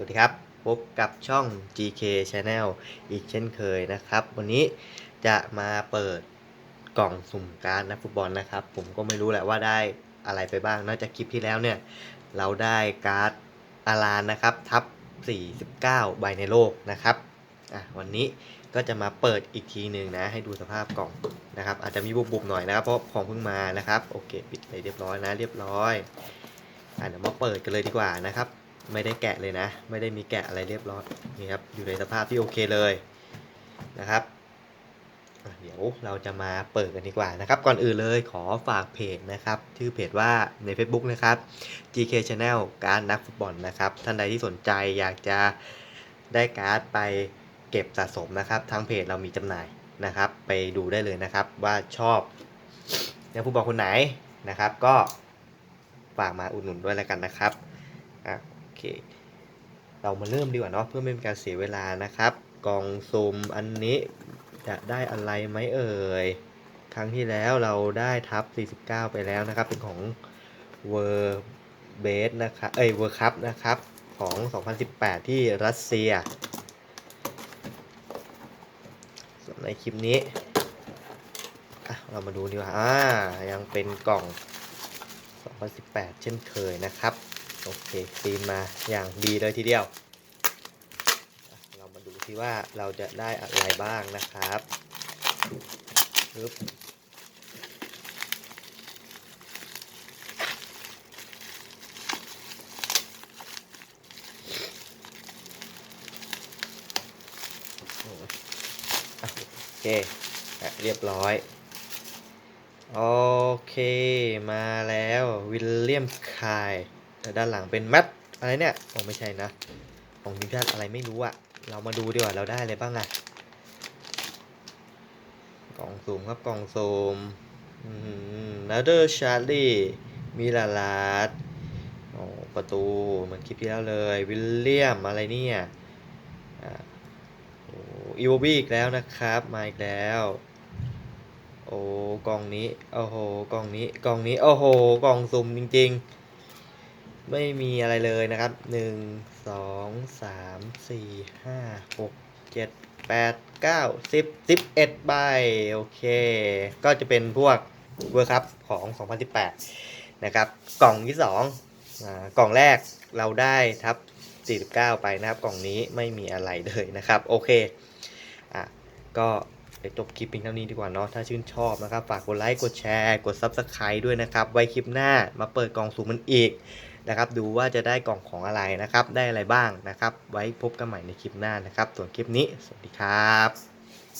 วัสดีครับ พบกับช่อง GK Channel อีกเช่นเคยนะครับ วันนี้จะมาเปิดกล่องสุ่มการ์ดนักฟุตบอลนะครับ ผมก็ไม่รู้แหละว่าได้อะไรไปบ้างนอกจากคลิปที่แล้วเนี่ย เราได้การ์ดอารานนะครับ ทับ 49 ใบในโลกนะครับอะวันนี้ก็จะมาเปิดอีกทีหนึ่งนะ ให้ดูสภาพกล่องนะครับ อาจจะมีบุบๆหน่อยนะครับ เพราะของเพิ่งมานะครับ โอเค ปิดไปเรียบร้อยนะ เรียบร้อยอะเดี๋ยวมาเปิดกันเลยดีกว่านะครับ ไม่ได้แกะเลยนะ ไม่ได้มีแกะอะไรเรียบร้อยนี่ครับอยู่ในสภาพที่โอเคเลยนะครับเดี๋ยวเราจะมาเปิดกันดีกว่านะครับ ก่อนอื่นเลยขอฝากเพจนะครับ ชื่อเพจว่าใน Facebook นะครับ GK Channel การนักฟุตบอลนะครับ ท่านใดที่สนใจอยากจะได้การ์ดไปเก็บสะสมนะครับ ทางเพจเรามีจำหน่ายนะครับ ไปดูได้เลยนะครับว่าชอบนักฟุตบอลคนไหนนะครับ ก็ฝากมาอุดหนุนด้วยแล้วกันนะครับอะ เค เรามาเริ่มดีกว่าเนาะเพื่อไม่เป็นการเสียเวลานะครับ กล่องซุ่มอันนี้จะได้อะไรไหมเอ่ย ครั้งที่แล้วเราได้ทับ 49 ไปแล้วนะครับ เป็นของเวอร์เบสนะครับเอ้ยเวอร์คัพนะครับ ของ 2018 ที่รัสเซียในคลิปนี้เรามาดูดีกว่าอ่า ยังเป็นกล่อง 2018 เช่นเคยนะครับ โอเคซีนมาอย่างดีเลยทีเดียว เรามาดูที่ว่าเราจะได้อะไรบ้างนะครับปึ๊บโอเคเรียบร้อยโอเค มาแล้ว วิลเลียมคาย ด้านหลังเป็นแมทอะไรเนี่ยโอ้ไม่ใช่นะ ของทีมชาติอะไรไม่รู้อะเรามาดูดีกว่าเราได้อะไรบ้างอะกล่องซูมครับกล่องซูมนาเดอร์ชาร์ลีมิลาลาดโอ้ประตูเหมือนคลิปที่แล้วเลย วิลเลียมอะไรเนี่ยอีโวบีอีกแล้วนะครับ มาอีกแล้ว โอ้กล่องนี้ โอ้โหกล่องนี้กล่องนี้ โอ้โหกล่องสุ่มจริง ๆ ไม่มีอะไรเลยนะครับหนึ่งสองสามสี่ห้าหกเจ็ดแปดเก้าสิบสิบเอ็ดใบโอเค ก็จะเป็นพวกเวอร์คัพของ 2018 นะครับ กล่องที่สองกล่องแรกเราได้ทับ 49 ไปนะครับ กล่องนี้ไม่มีอะไรเลยนะครับ โอเค อะ ก็ไปจบคลิปเพียงเท่านี้ดีกว่าเนาะ ถ้าชื่นชอบนะครับ ฝากกดไลค์ กดแชร์ กด Subscribe ด้วยนะครับ ไว้คลิปหน้ามาเปิดกล่องสุ่มมันอีก นะครับดูว่าจะได้กล่องของอะไรนะครับได้อะไรบ้างนะครับ ไว้พบกันใหม่ในคลิปหน้านะครับส่วนคลิปนี้สวัสดีครับ